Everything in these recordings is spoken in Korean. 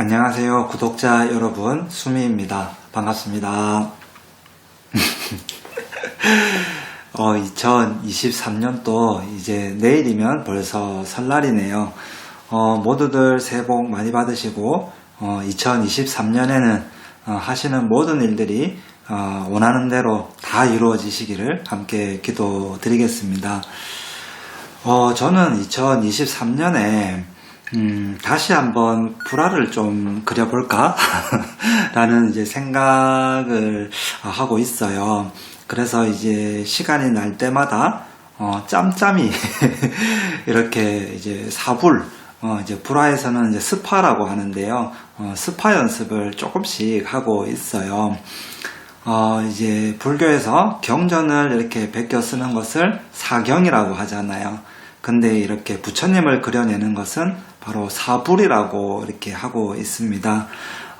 안녕하세요 구독자 여러분. 수미입니다. 반갑습니다. 어, 2023년도 이제 내일이면 벌써 설날이네요. 어, 모두들 새해 복 많이 받으시고 어, 2023년에는 어, 하시는 모든 일들이 어, 원하는 대로 다 이루어지시기를 함께 기도드리겠습니다. 어, 저는 2023년에 음, 다시 한번 불화를 좀 그려볼까? 라는 이제 생각을 하고 있어요. 그래서 이제 시간이 날 때마다, 어, 짬짬이 이렇게 이제 사불, 어, 이제 불화에서는 이제 스파라고 하는데요. 어, 스파 연습을 조금씩 하고 있어요. 어, 이제 불교에서 경전을 이렇게 베껴 쓰는 것을 사경이라고 하잖아요. 근데 이렇게 부처님을 그려내는 것은 바로 사불이라고 이렇게 하고 있습니다.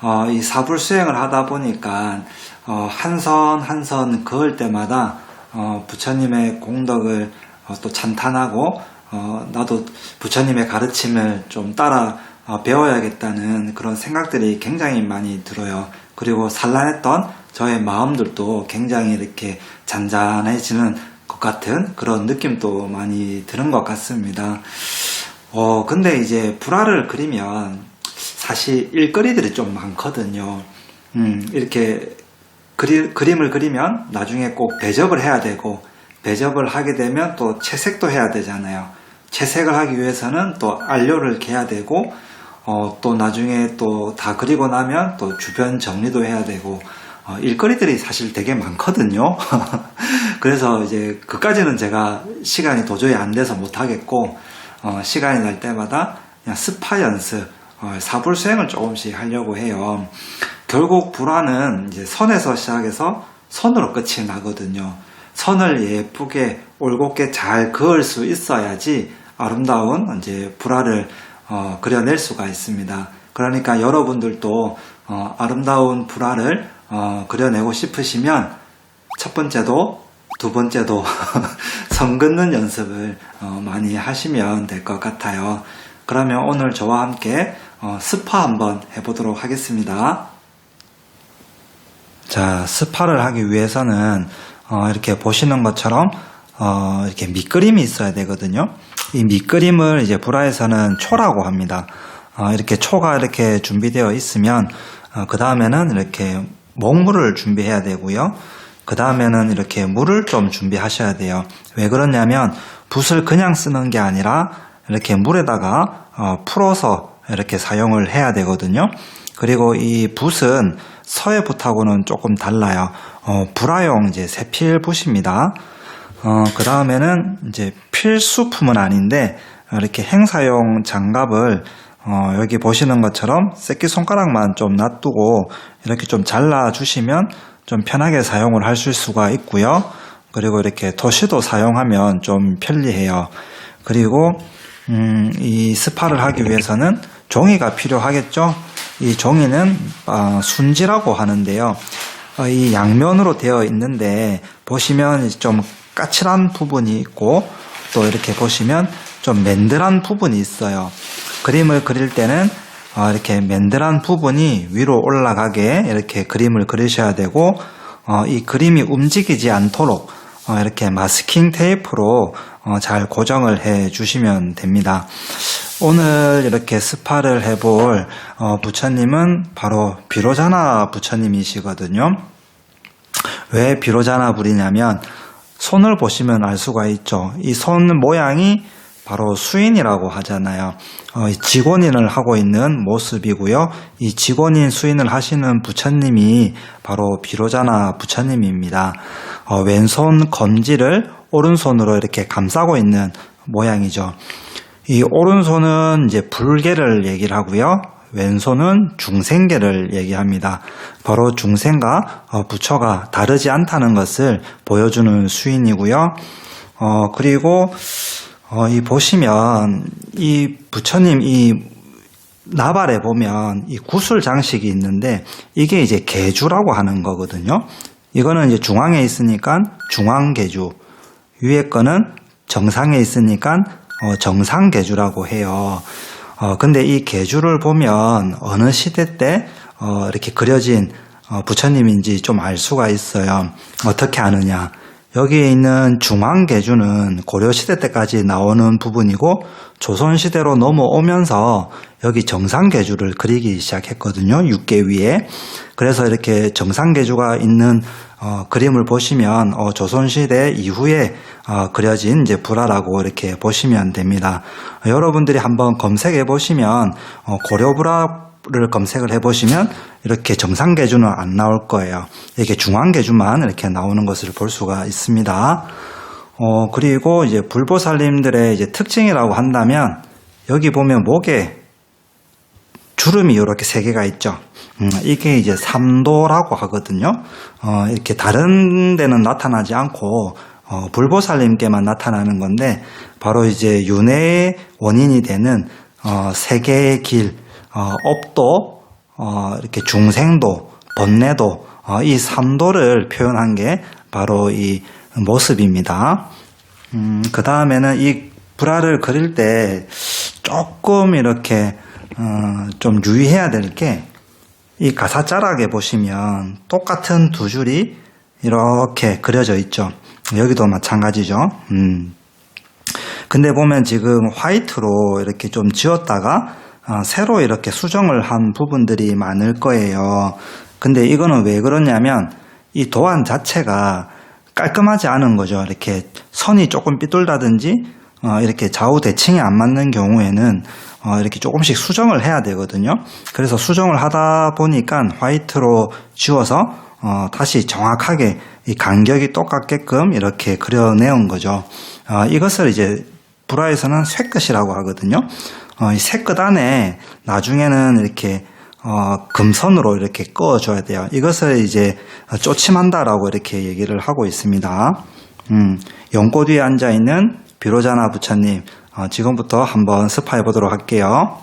어, 이 사불 수행을 하다 보니까 어, 한선 한 선 그을 때마다 어, 부처님의 공덕을 어, 또 찬탄하고 어, 나도 부처님의 가르침을 좀 따라 어, 배워야겠다는 그런 생각들이 굉장히 많이 들어요. 그리고 산란했던 저의 마음들도 굉장히 이렇게 잔잔해지는 것 같은 그런 느낌도 많이 드는 것 같습니다. 어, 근데 이제 불화를 그리면 사실 일거리들이 좀 많거든요. 음, 이렇게 그리, 그림을 그리면 나중에 꼭 배접을 해야 되고, 배접을 하게 되면 또 채색도 해야 되잖아요. 채색을 하기 위해서는 또 안료를 개야 되고, 어, 또 나중에 또 다 그리고 나면 또 주변 정리도 해야 되고, 어, 일거리들이 사실 되게 많거든요. 그래서 이제 그까지는 제가 시간이 도저히 안 돼서 못하겠고, 어, 시간이 날 때마다 그냥 스파 연습, 어, 사불 수행을 조금씩 하려고 해요. 결국 불화는 이제 선에서 시작해서 선으로 끝이 나거든요. 선을 예쁘게 올곧게 잘 그을 수 있어야지 아름다운 이제 불화를 어, 그려낼 수가 있습니다. 그러니까 여러분들도 어, 아름다운 불화를 어, 그려내고 싶으시면 첫 번째도 두 번째도 선 긋는 연습을 어, 많이 하시면 될 것 같아요. 그러면 오늘 저와 함께 어, 스파 한번 해보도록 하겠습니다. 자, 스파를 하기 위해서는 어, 이렇게 보시는 것처럼 어, 이렇게 밑그림이 있어야 되거든요. 이 밑그림을 이제 불화에서는 초라고 합니다. 어, 이렇게 초가 이렇게 준비되어 있으면 그 다음에는 이렇게 목물을 준비해야 되고요. 그 다음에는 이렇게 물을 좀 준비하셔야 돼요. 왜 그러냐면 붓을 그냥 쓰는 게 아니라 이렇게 물에다가 어, 풀어서 이렇게 사용을 해야 되거든요. 그리고 이 붓은 서해 붓하고는 조금 달라요. 어, 불화용 이제 세필 붓입니다. 어, 그 다음에는 이제 필수품은 아닌데 이렇게 행사용 장갑을 어, 여기 보시는 것처럼 새끼 손가락만 좀 놔두고 이렇게 좀 잘라 주시면 좀 편하게 사용을 하실 수가 있고요. 그리고 이렇게 도시도 사용하면 좀 편리해요. 그리고 음, 이 스파를 하기 위해서는 종이가 필요하겠죠. 이 종이는 어, 순지라고 하는데요. 어, 이 양면으로 되어 있는데 보시면 좀 까칠한 부분이 있고 또 이렇게 보시면 좀 맨들한 부분이 있어요. 그림을 그릴 때는 어, 이렇게 맨들한 부분이 위로 올라가게 이렇게 그림을 그리셔야 되고 어, 이 그림이 움직이지 않도록 어, 이렇게 마스킹 테이프로 어, 잘 고정을 해 주시면 됩니다. 오늘 이렇게 스파를 해볼 어, 부처님은 바로 비로자나 부처님이시거든요. 왜 비로자나 불이냐면 손을 보시면 알 수가 있죠. 이 손 모양이 바로 수인이라고 하잖아요. 어, 직원인을 하고 있는 모습이고요. 이 직원인 수인을 하시는 부처님이 바로 비로자나 부처님입니다. 어, 왼손 검지를 오른손으로 이렇게 감싸고 있는 모양이죠. 이 오른손은 이제 불계를 얘기를 하고요. 왼손은 중생계를 얘기합니다. 바로 중생과 어, 부처가 다르지 않다는 것을 보여주는 수인이고요. 어, 그리고 어, 이 보시면 이 부처님 이 나발에 보면 이 구슬 장식이 있는데 이게 이제 개주라고 하는 거거든요. 이거는 이제 중앙에 있으니까 중앙 개주, 위에 거는 정상에 있으니까 어, 정상 개주라고 해요. 어, 근데 이 계주를 보면 어느 시대 때 어, 이렇게 그려진 어, 부처님인지 좀 알 수가 있어요. 어떻게 아느냐? 여기에 있는 중앙계주는 고려시대 때까지 나오는 부분이고 조선시대로 넘어오면서 여기 정상계주를 그리기 시작했거든요. 육계 위에. 그래서 이렇게 정상계주가 있는 어, 그림을 보시면 어, 조선시대 이후에 어, 그려진 이제 불화라고 이렇게 보시면 됩니다. 어, 여러분들이 한번 검색해 보시면 어, 고려불화 를 검색을 해 보시면 이렇게 정상 계주는 안 나올 거예요. 이렇게 중앙 계주만 이렇게 나오는 것을 볼 수가 있습니다. 어, 그리고 이제 불보살님들의 이제 특징이라고 한다면 여기 보면 목에 주름이 이렇게 세 개가 있죠. 음, 이게 이제 삼도라고 하거든요. 어, 이렇게 다른 데는 나타나지 않고 어, 불보살님께만 나타나는 건데 바로 이제 윤회의 원인이 되는 어, 세 개의 길, 어, 업도, 어, 이렇게 중생도, 번뇌도 어, 이 삼도를 표현한 게 바로 이 모습입니다. 음, 그 다음에는 이 불화를 그릴 때 조금 이렇게 어, 좀 유의해야 될 게 이 가사 자락에 보시면 똑같은 두 줄이 이렇게 그려져 있죠. 여기도 마찬가지죠. 음. 근데 보면 지금 화이트로 이렇게 좀 지웠다가 어, 새로 이렇게 수정을 한 부분들이 많을 거예요. 근데 이거는 왜 그러냐면 이 도안 자체가 깔끔하지 않은 거죠. 이렇게 선이 조금 삐뚤다든지 어, 이렇게 좌우 대칭이 안 맞는 경우에는 어, 이렇게 조금씩 수정을 해야 되거든요. 그래서 수정을 하다 보니까 화이트로 지워서 어, 다시 정확하게 이 간격이 똑같게끔 이렇게 그려내온 거죠. 어, 이것을 이제 불화에서는 쇠끝이라고 하거든요. 어, 이 쇠끝 안에 나중에는 이렇게 어, 금선으로 이렇게 꺼줘야 돼요. 이것을 이제 쪼침한다라고 이렇게 얘기를 하고 있습니다. 음, 연꽃 위에 앉아 있는 비로자나 부처님, 어, 지금부터 한번 스파해 보도록 할게요.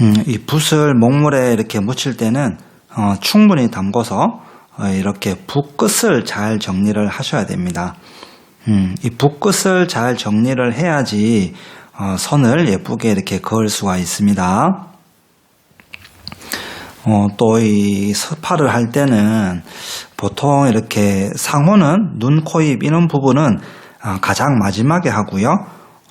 음, 이 붓을 목물에 이렇게 묻힐 때는 어, 충분히 담궈서 어, 이렇게 붓 끝을 잘 정리를 하셔야 됩니다. 음, 이 붓끝을 잘 정리를 해야지 어, 선을 예쁘게 이렇게 그을 수가 있습니다. 어, 또 이 서파를 할 때는 보통 이렇게 상호는 눈, 코, 입 이런 부분은 아, 가장 마지막에 하고요.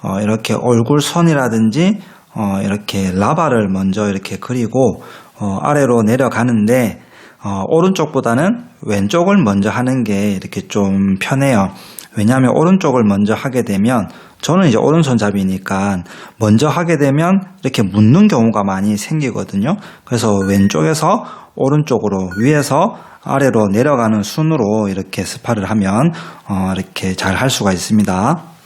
어, 이렇게 얼굴 선이라든지 어, 이렇게 라바를 먼저 이렇게 그리고 어, 아래로 내려가는데 어, 오른쪽보다는 왼쪽을 먼저 하는 게 이렇게 좀 편해요. 왜냐하면 오른쪽을 먼저 하게 되면 저는 이제 오른손잡이니까 먼저 하게 되면 이렇게 묻는 경우가 많이 생기거든요. 그래서 왼쪽에서 오른쪽으로 위에서 아래로 내려가는 순으로 이렇게 스파를 하면 어, 이렇게 잘 할 수가 있습니다.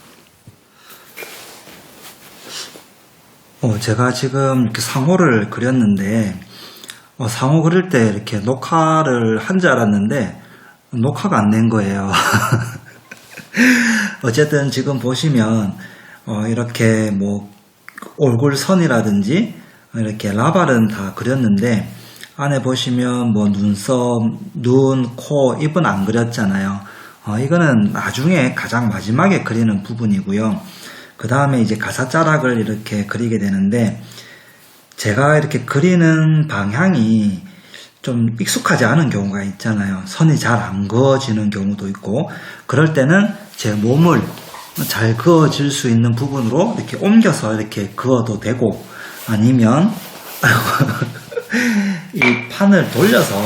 어, 제가 지금 이렇게 상호를 그렸는데 어, 상호 그릴 때 이렇게 녹화를 한 줄 알았는데 녹화가 안 된 거예요. 어쨌든 지금 보시면 어, 이렇게 뭐 얼굴 선이라든지 이렇게 라발은 다 그렸는데 안에 보시면 뭐 눈썹, 눈, 코, 입은 안 그렸잖아요. 어, 이거는 나중에 가장 마지막에 그리는 부분이고요. 그 다음에 이제 가사 자락을 이렇게 그리게 되는데 제가 이렇게 그리는 방향이 좀 익숙하지 않은 경우가 있잖아요. 선이 잘 안 그어지는 경우도 있고 그럴 때는 제 몸을 잘 그어질 수 있는 부분으로 이렇게 옮겨서 이렇게 그어도 되고 아니면 이 판을 돌려서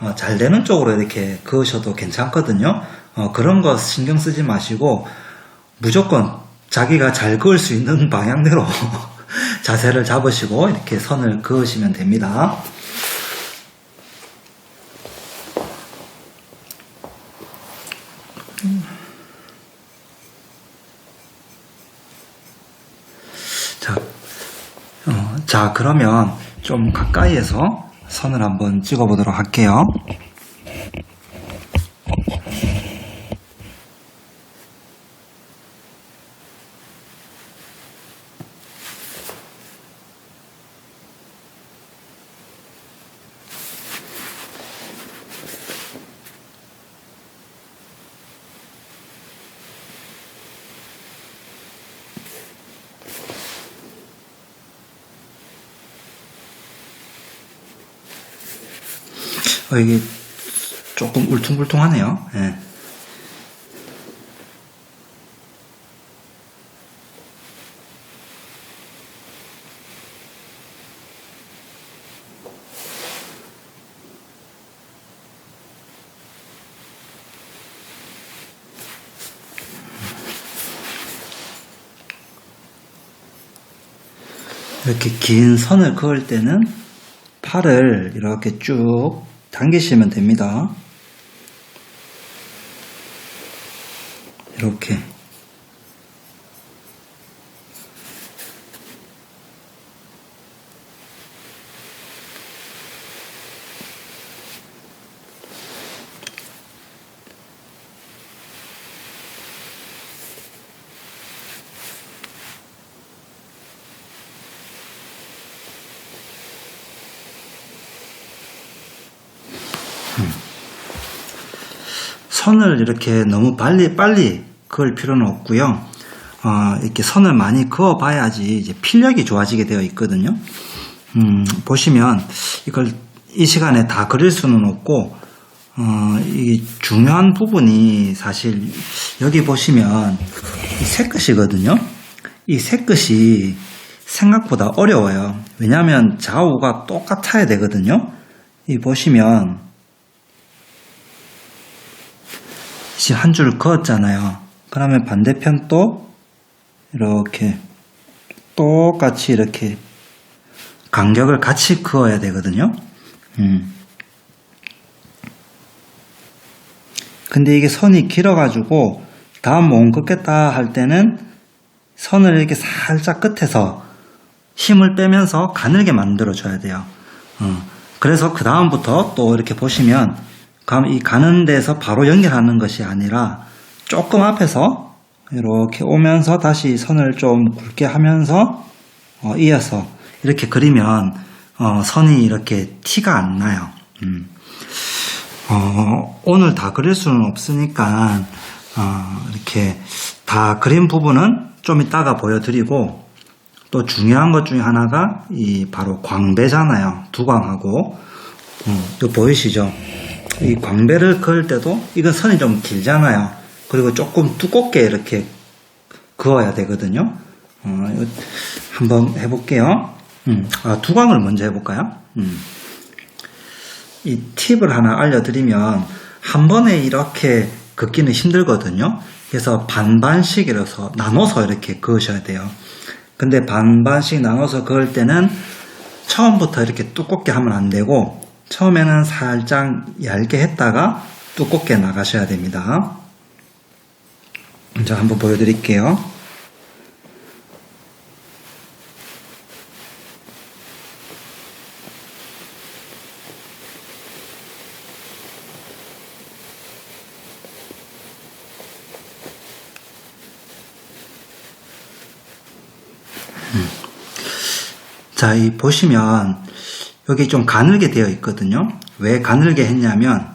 어, 잘 되는 쪽으로 이렇게 그으셔도 괜찮거든요. 어, 그런 거 신경 쓰지 마시고 무조건 자기가 잘 그을 수 있는 방향대로 자세를 잡으시고 이렇게 선을 그으시면 됩니다. 자, 그러면 좀 가까이에서 선을 한번 찍어 보도록 할게요. 어, 이게 조금 울퉁불퉁하네요. 예. 이렇게 긴 선을 그을 때는 팔을 이렇게 쭉 당기시면 됩니다. 이렇게. 선을 이렇게 너무 빨리 빨리 그을 필요는 없고요. 어, 이렇게 선을 많이 그어 봐야지 이제 필력이 좋아지게 되어 있거든요. 음, 보시면 이걸 이 시간에 다 그릴 수는 없고 어, 이 중요한 부분이 사실 여기 보시면 이 새끝이거든요. 이 새끝이 생각보다 어려워요. 왜냐하면 좌우가 똑같아야 되거든요. 이 보시면 지금 한줄 그었잖아요. 그러면 반대편도 이렇게 똑같이 이렇게 간격을 같이 그어야 되거든요. 음. 근데 이게 선이 길어가지고 다음 모음 긋겠다 할 때는 선을 이렇게 살짝 끝에서 힘을 빼면서 가늘게 만들어 줘야 돼요. 어. 그래서 그 다음부터 또 이렇게 보시면 감- 이 가는 데서 바로 연결하는 것이 아니라 조금 앞에서 이렇게 오면서 다시 선을 좀 굵게 하면서 어, 이어서 이렇게 그리면 어, 선이 이렇게 티가 안 나요. 음. 어, 오늘 다 그릴 수는 없으니까 어, 이렇게 다 그린 부분은 좀 이따가 보여드리고 또 중요한 것 중에 하나가 이 바로 광배잖아요. 두광하고 음, 또 보이시죠? 이 광배를 그을 때도 이건 선이 좀 길잖아요. 그리고 조금 두껍게 이렇게 그어야 되거든요. 어, 한번 해볼게요. 음, 아, 두광을 먼저 해볼까요? 음. 이 팁을 하나 알려드리면 한 번에 이렇게 긋기는 힘들거든요. 그래서 반반씩 이라서 나눠서 이렇게 그으셔야 돼요. 근데 반반씩 나눠서 그을 때는 처음부터 이렇게 두껍게 하면 안 되고 처음에는 살짝 얇게 했다가 두껍게 나가셔야 됩니다. 자, 한번 보여드릴게요. 자, 이 보시면 여기 좀 가늘게 되어 있거든요. 왜 가늘게 했냐면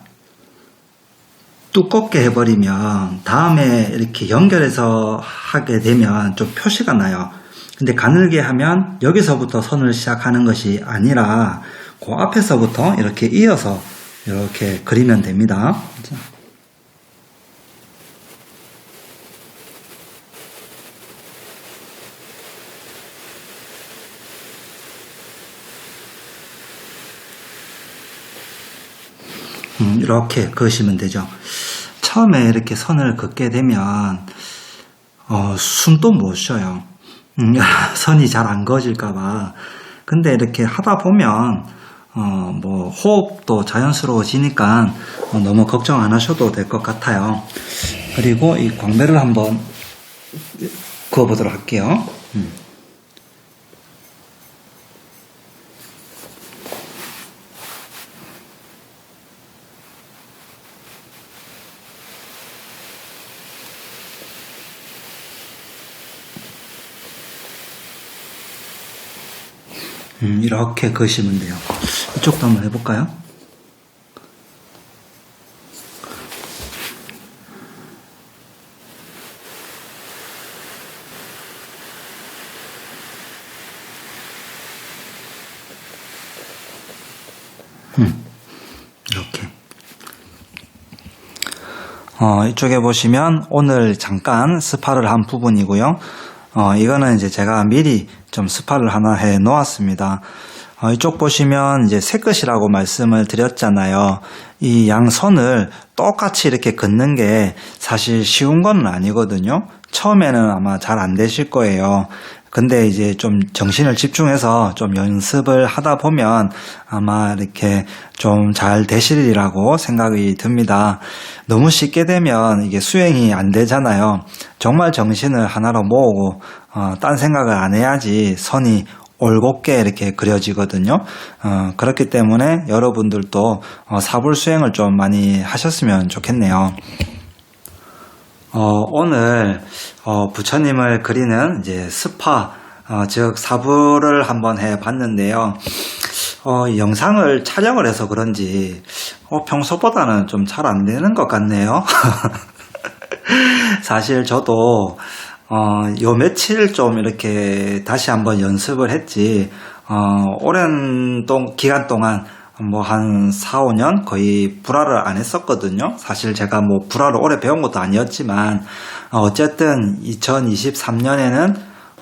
두껍게 해버리면 다음에 이렇게 연결해서 하게 되면 좀 표시가 나요. 근데 가늘게 하면 여기서부터 선을 시작하는 것이 아니라 그 앞에서부터 이렇게 이어서 이렇게 그리면 됩니다. 이렇게 그으시면 되죠. 처음에 이렇게 선을 긋게 되면 어, 숨도 못 쉬어요. 음, 선이 잘 안 그어질까봐. 근데 이렇게 하다 보면 어, 뭐 호흡도 자연스러워지니까 어, 너무 걱정 안 하셔도 될 것 같아요. 그리고 이 광배를 한번 그어보도록 할게요. 음. 음, 이렇게 그시면 돼요. 이쪽도 한번 해볼까요? 음, 이렇게. 어, 이쪽에 보시면 오늘 잠깐 스파를 한 부분이고요. 어, 이거는 이제 제가 미리 좀 스파를 하나 해 놓았습니다. 어, 이쪽 보시면 이제 새 끝이라고 말씀을 드렸잖아요. 이 양선을 똑같이 이렇게 긋는 게 사실 쉬운 건 아니거든요. 처음에는 아마 잘 안 되실 거예요. 근데 이제 좀 정신을 집중해서 좀 연습을 하다 보면 아마 이렇게 좀 잘 되시리라고 생각이 듭니다. 너무 쉽게 되면 이게 수행이 안 되잖아요. 정말 정신을 하나로 모으고 어, 딴 생각을 안 해야지 선이 올곧게 이렇게 그려지거든요. 어, 그렇기 때문에 여러분들도 어, 사불 수행을 좀 많이 하셨으면 좋겠네요. 어, 오늘 어, 부처님을 그리는 이제 스파 어, 즉 사부를 한번 해봤는데요. 어, 이 영상을 촬영을 해서 그런지 어, 평소보다는 좀 잘 안 되는 것 같네요. 사실 저도 어, 요 며칠 좀 이렇게 다시 한번 연습을 했지 어, 오랜 동, 기간 동안 뭐 한 4, 5년 거의 불화를 안 했었거든요. 사실 제가 뭐 불화를 오래 배운 것도 아니었지만 어, 어쨌든 2023년에는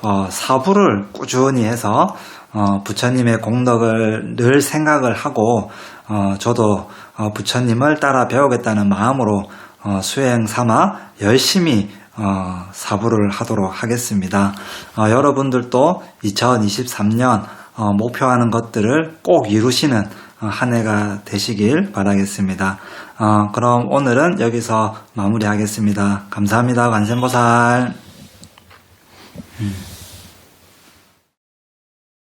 어, 사부를 꾸준히 해서 어, 부처님의 공덕을 늘 생각을 하고 어, 저도 어, 부처님을 따라 배우겠다는 마음으로 어, 수행 삼아 열심히 어, 사부를 하도록 하겠습니다. 어, 여러분들도 2023년 어, 목표하는 것들을 꼭 이루시는 어, 한 해가 되시길 바라겠습니다. 어, 그럼 오늘은 여기서 마무리하겠습니다. 감사합니다. 관세음보살. 음.